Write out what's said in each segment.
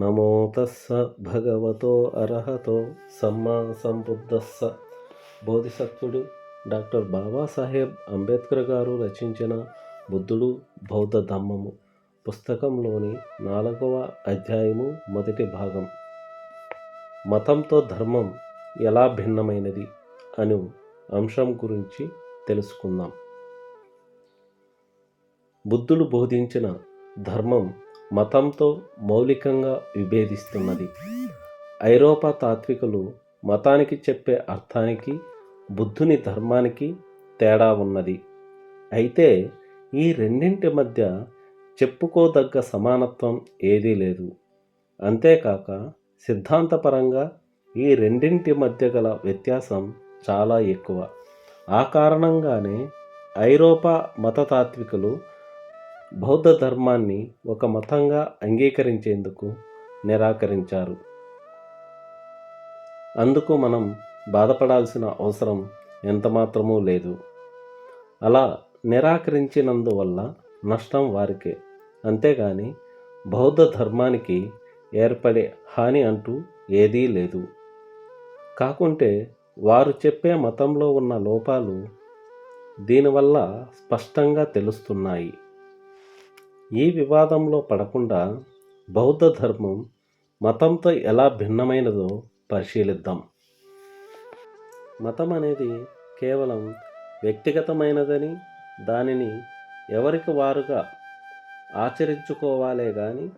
నమో తస్స భగవతో అర్హతో సమ్మా సంబుద్ధస్స బోధిసత్వుడు డాక్టర్ బాబాసాహెబ్ అంబేద్కర్ గారు రచించిన బుద్ధుడు బౌద్ధ ధమ్మము పుస్తకంలోని నాలుగవ అధ్యాయము మొదటి భాగం. మతంతో ధర్మం ఎలా భిన్నమైనది అను అంశం గురించి తెలుసుకుందాం. బుద్ధుడు బోధించిన ధర్మం మతంతో మౌలికంగా విభేదిస్తున్నది. ఐరోపా తాత్వికులు మతానికి చెప్పే అర్థానికి బుద్ధుని ధర్మానికి తేడా ఉన్నది. అయితే ఈ రెండింటి మధ్య చెప్పుకోదగ్గ సమానత్వం ఏదీ లేదు. అంతేకాక సిద్ధాంతపరంగా ఈ రెండింటి మధ్య గల వ్యత్యాసం చాలా ఎక్కువ. ఆ కారణంగానే ఐరోపా మతతాత్వికులు బౌద్ధ ధర్మాన్ని ఒక మతంగా అంగీకరించేందుకు నిరాకరించారు. అందుకు మనం బాధపడాల్సిన అవసరం ఎంతమాత్రమూ లేదు. అలా నిరాకరించినందువల్ల నష్టం వారికే. అంతేగాని బౌద్ధ ధర్మానికి ఏర్పడే హాని అంటూ ఏదీ లేదు. కాకుంటే వారు చెప్పే మతంలో ఉన్న లోపాలు దీనివల్ల స్పష్టంగా తెలుస్తున్నాయి. ఈ వివాదంలో పడకుండా బౌద్ధ ధర్మం మతంతో ఎలా భిన్నమైనదో పరిశీలిద్దాం. మతం అనేది కేవలం వ్యక్తిగతమైనదని దానిని ఎవరికి వారుగా ఆచరించుకోవాలే కానీ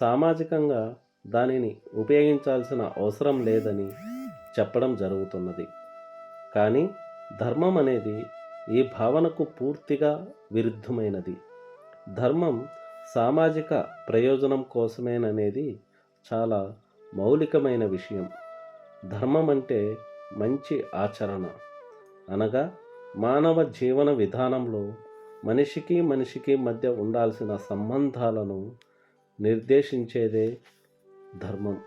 సామాజికంగా దానిని ఉపయోగించాల్సిన అవసరం లేదని చెప్పడం జరుగుతున్నది. కానీ ధర్మం అనేది ఈ భావనకు పూర్తిగా విరుద్ధమైనది. ధర్మం సామాజిక ప్రయోజనం కోసమేననేది చాలా మౌలికమైన విషయం. ధర్మం అంటే మంచి ఆచరణ. అనగా మానవ జీవన విధానంలో మనిషికి మనిషికి మధ్య ఉండాల్సిన సంబంధాలను నిర్దేశించేదే ధర్మం.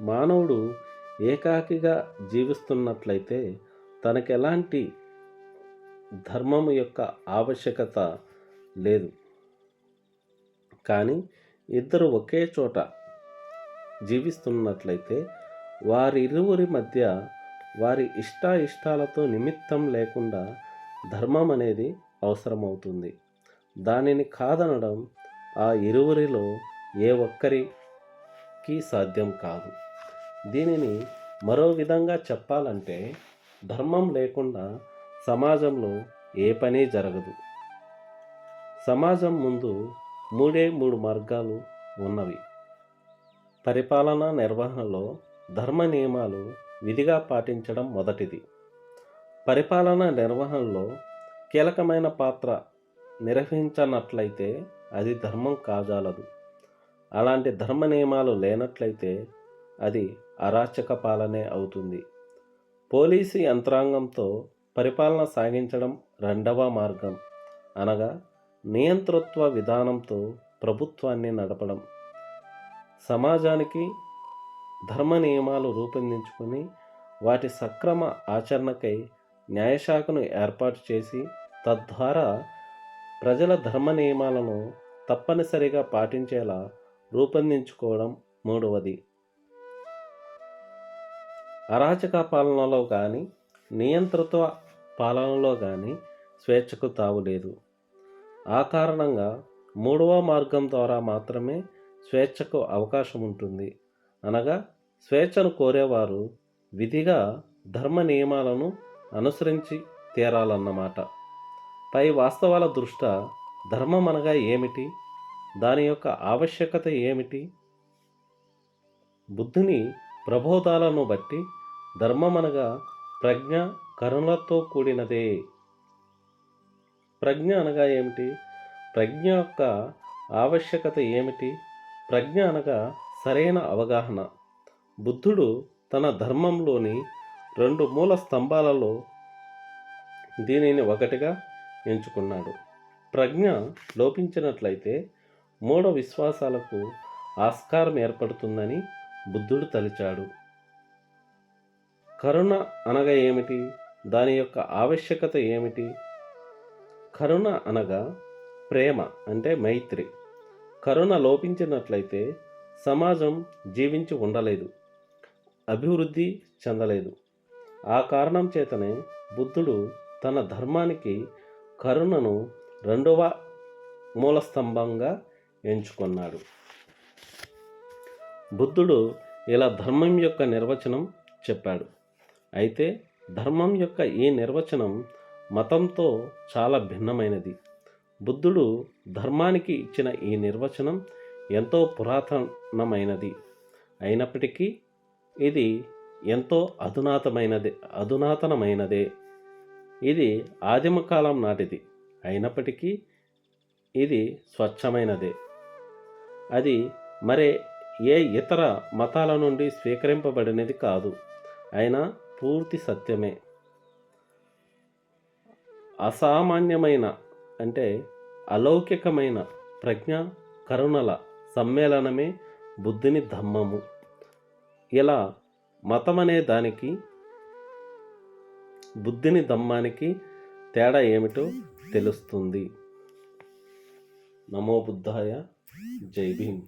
మానవుడు ఏకాకిగా జీవిస్తున్నట్లయితే తనకెలాంటి ధర్మం యొక్క ఆవశ్యకత లేదు. కానీ ఇద్దరు ఒకే చోట జీవిస్తున్నట్లయితే వారిరువురి మధ్య వారి ఇష్టాయిష్టాలతో నిమిత్తం లేకుండా ధర్మం అనేది అవసరమవుతుంది. దానిని కాదనడం ఆ ఇరువురిలో ఏ ఒక్కరికి సాధ్యం కాదు. దీనిని మరో విధంగా చెప్పాలంటే ధర్మం లేకుండా సమాజంలో ఏ పని జరగదు. సమాజం ముందు మూడే మూడు మార్గాలు ఉన్నవి. పరిపాలన నిర్వహణలో ధర్మ నియమాలు విధిగా పాటించడం మొదటిది. పరిపాలన నిర్వహణలో కీలకమైన పాత్ర నిర్వహించనట్లయితే అది ధర్మం కాజాలదు. అలాంటి ధర్మ నియమాలు లేనట్లయితే అది అరాచక పాలనే అవుతుంది. పోలీసు యంత్రాంగంతో పరిపాలన సాగించడం రెండవ మార్గం అనగా నియంతృత్వ విధానంతో ప్రభుత్వాన్ని నడపడం. సమాజానికి ధర్మ నియమాలు రూపొందించుకొని వాటి సక్రమ ఆచరణకై న్యాయశాఖను ఏర్పాటు చేసి తద్వారా ప్రజల ధర్మ నియమాలను తప్పనిసరిగా పాటించేలా రూపొందించుకోవడం మూడవది. అరాచక పాలనలో కానీ నియంతృత్వ పాలనలో కానీ స్వేచ్ఛకు తావులేదు. ఆ కారణంగా మూడవ మార్గం ద్వారా మాత్రమే స్వేచ్ఛకు అవకాశం ఉంటుంది. అనగా స్వేచ్ఛను కోరేవారు విధిగా ధర్మ నియమాలను అనుసరించి తీరాలన్నమాట. పై వాస్తవాల దృష్ట్యా ధర్మం అనగా ఏమిటి? దాని యొక్క ఆవశ్యకత ఏమిటి? బుద్ధుని ప్రబోధాలను బట్టి ధర్మం అనగా ప్రజ్ఞ కరుణలతో కూడినదే. ప్రజ్ఞ అనగా ఏమిటి? ప్రజ్ఞ యొక్క ఆవశ్యకత ఏమిటి? ప్రజ్ఞ అనగా సరైన అవగాహన. బుద్ధుడు తన ధర్మంలోని రెండు మూల స్తంభాలలో దీనిని ఒకటిగా ఎంచుకున్నాడు. ప్రజ్ఞ లోపించినట్లయితే మూఢ విశ్వాసాలకు ఆస్కారం ఏర్పడుతుందని బుద్ధుడు తలిచాడు. కరుణ అనగా ఏమిటి? దాని యొక్క ఆవశ్యకత ఏమిటి? కరుణ అనగా ప్రేమ అంటే మైత్రి. కరుణ లోపించినట్లయితే సమాజం జీవించి ఉండలేదు అభివృద్ధి చెందలేదు. ఆ కారణం చేతనే బుద్ధుడు తన ధర్మానికి కరుణను రెండవ మూలస్తంభంగా ఎంచుకున్నాడు. బుద్ధుడు ఇలా ధర్మం యొక్క నిర్వచనం చెప్పాడు. అయితే ధర్మం యొక్క ఈ నిర్వచనం మతంతో చాలా భిన్నమైనది. బుద్ధుడు ధర్మానికి ఇచ్చిన ఈ నిర్వచనం ఎంతో పురాతనమైనది. అయినప్పటికీ ఇది ఎంతో అధునాతమైనది అధునాతనమైనదే. ఇది ఆదిమ కాలం నాటిది. అయినప్పటికీ ఇది స్వచ్ఛమైనదే. అది మరే ఏ ఇతర మతాల నుండి స్వీకరింపబడినది కాదు. అయినా పూర్తి సత్యమే. అసామాన్యమైన అంటే అలౌకికమైన ప్రజ్ఞ కరుణల సమ్మేళనమే బుద్ధిని ధమ్మము ఇలా మతం అనే దానికి బుద్ధిని దమ్మానికి తేడా ఏమిటో తెలుస్తుంది. నమో బుద్ధాయ జై భీమ్.